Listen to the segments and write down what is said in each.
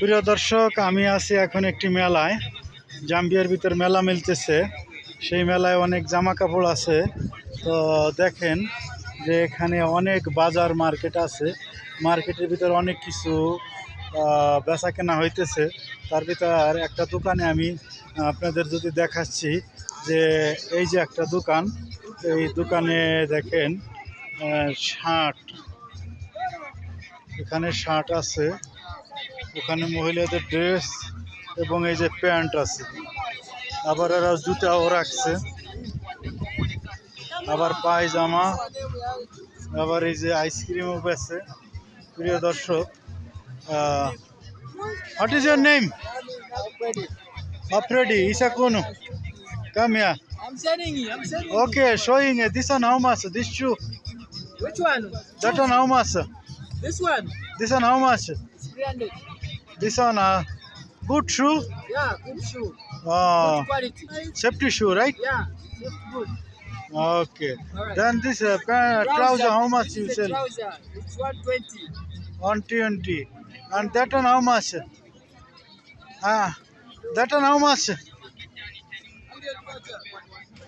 প্রিয় দর্শক, আমি আছি এখন একটি মেলায়। জাম্বিয়ার ভিতর মেলা মিলতেছে। সেই মেলায় অনেক জামা কাপড় আছে। তো দেখেন যে এখানে অনেক বাজার মার্কেট আছে। মার্কেটের ভিতর অনেক কিছু বেচা কেনা হইতেছে। তার ভিতর একটা দোকানে আমি আপনাদের যদি দেখাচ্ছি যে এই যে একটা দোকান, এই দোকানে দেখেন শার্ট। এখানে শার্ট আছে। ওখানে মহিলাদের ড্রেস এবং এই যে প্যান্ট আছে আবার এরা জুতাও রাখছে আবার পায়জামা আবার এই যে আইসক্রিমও বেছে প্রিয় দর্শক what is your name Afridi Isa কোন কাম I'm sending you. I'm sending okay showing this on how much this. Which one? That on how This one. This on how It's 300. This on good shoe Yeah, good shoe. Uh, Good quality. safety shoe, right? Yeah, good. Okay. Alright. Then this uh, pa- trouser, how much This you sell? Trouser. It's 120. On twenty. And that one how much? Ah, that one how much?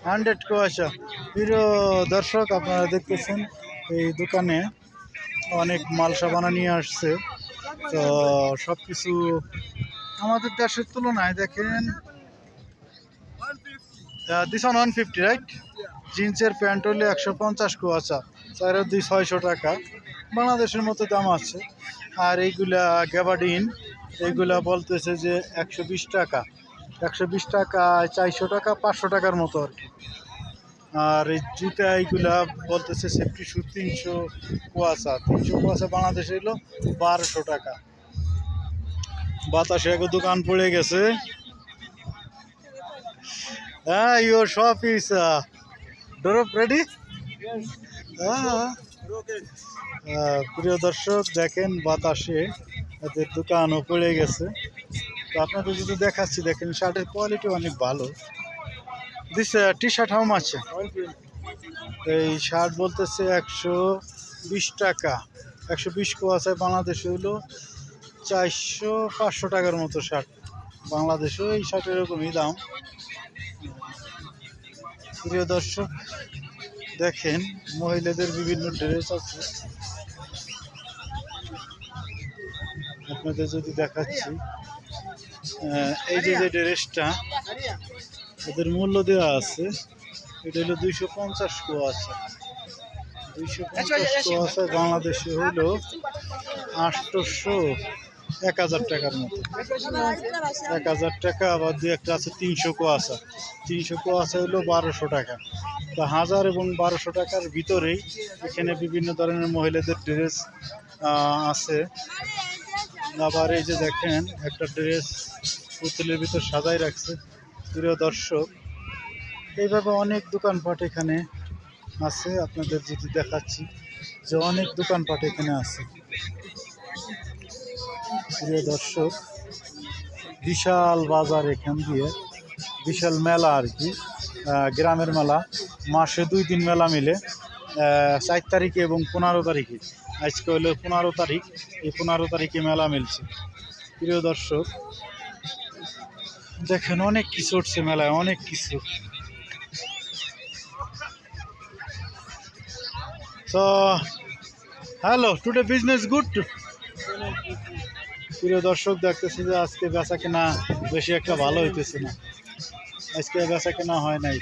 Hundred কোয়াশা প্রিয় দর্শক আপনারা দেখতেছেন এই দোকানে অনেক মাল সাবানা নিয়ে আসছে তো সব কিছু আমাদের দেশের তুলনায় দেখেন দিস ওয়ান ফিফটি রাইট জিন্সের প্যান্ট হলে একশো পঞ্চাশ কুয়াশা চার দুই ছয়শো টাকা। বাংলাদেশের মতো দাম আছে। আর এইগুলা গ্যাবাডিন এইগুলা বলতেছে যে একশো বিশ টাকা। একশো বিশ টাকা চারশো টাকা, পাঁচশো টাকার মতো আর কি। আর এই জুতা এইগুলা বলতেছে সেফটি শু তিনশো কুয়াশা। তিনশো কুয়াশা বাংলাদেশে এলো বারোশো টাকা। বাতাসে এক দোকান পড়ে গেছে। হ্যাঁ ইউর শপ ইস ডোরপ রেডি প্রিয় দর্শক, দেখেন বাতাসে এদের দোকানও পড়ে গেছে। তো আপনাদের যদি দেখাচ্ছি, দেখেন শার্টের কোয়ালিটি অনেক ভালো। This T shirt how much এই শার্ট বলতেছে একশো বিশ টাকা। একশো বিশ কোয়াশায় বাংলাদেশে হলো চারশো পাঁচশো টাকার মতো শার্ট বাংলাদেশেও এই শার্টের এরকমই দাম। প্রিয় দর্শক, দেখেন, মহিলাদের বিভিন্ন ড্রেস আছে। আপনাদের যদি দেখাচ্ছি এই যে যে ড্রেসটা এদের মূল্য দেওয়া আছে। এটা হলো দুইশো পঞ্চাশ কুয়াশা। দুইশো পঞ্চাশ কুয়াশা বাংলাদেশে হইল আটশোশো এক হাজার টাকার মতো। এক হাজার টাকা আবার দু একটা আছে তিনশো কোয়াশা। তিনশো কোয়াশা হলো বারোশো টাকা। তো হাজার এবং বারোশো টাকার ভিতরেই এখানে বিভিন্ন ধরনের মহিলাদের ড্রেস আছে। আবার এই যে দেখেন একটা ড্রেস পুতুলের ভিতর সাজাই রাখছে। প্রিয় দর্শক, এইভাবে অনেক দোকানপাট এখানে আছে, আপনাদের যদি দেখাচ্ছি যে অনেক দোকানপাট এখানে আছে। প্রিয় দর্শক, বিশাল বাজার এখান দিয়ে, বিশাল মেলা আর কি গ্রামের মেলা। মাসে দুই দিন মেলা মিলে চার তারিখে এবং পনেরো তারিখে। আজকে হলো পনেরো তারিখ, এই পনেরো তারিখে মেলা মিলছে। প্রিয় দর্শক দেখেন, অনেক কিছু উঠছে মেলায়, অনেক কিছু। তো, হ্যালো, টুডে বিজনেস গুড প্রিয় দর্শক দেখতেছি যে আজকে বেচা কেনা বেশি একটা ভালো হইতেছে না। আজকে বেচা কেনা হয় নাই।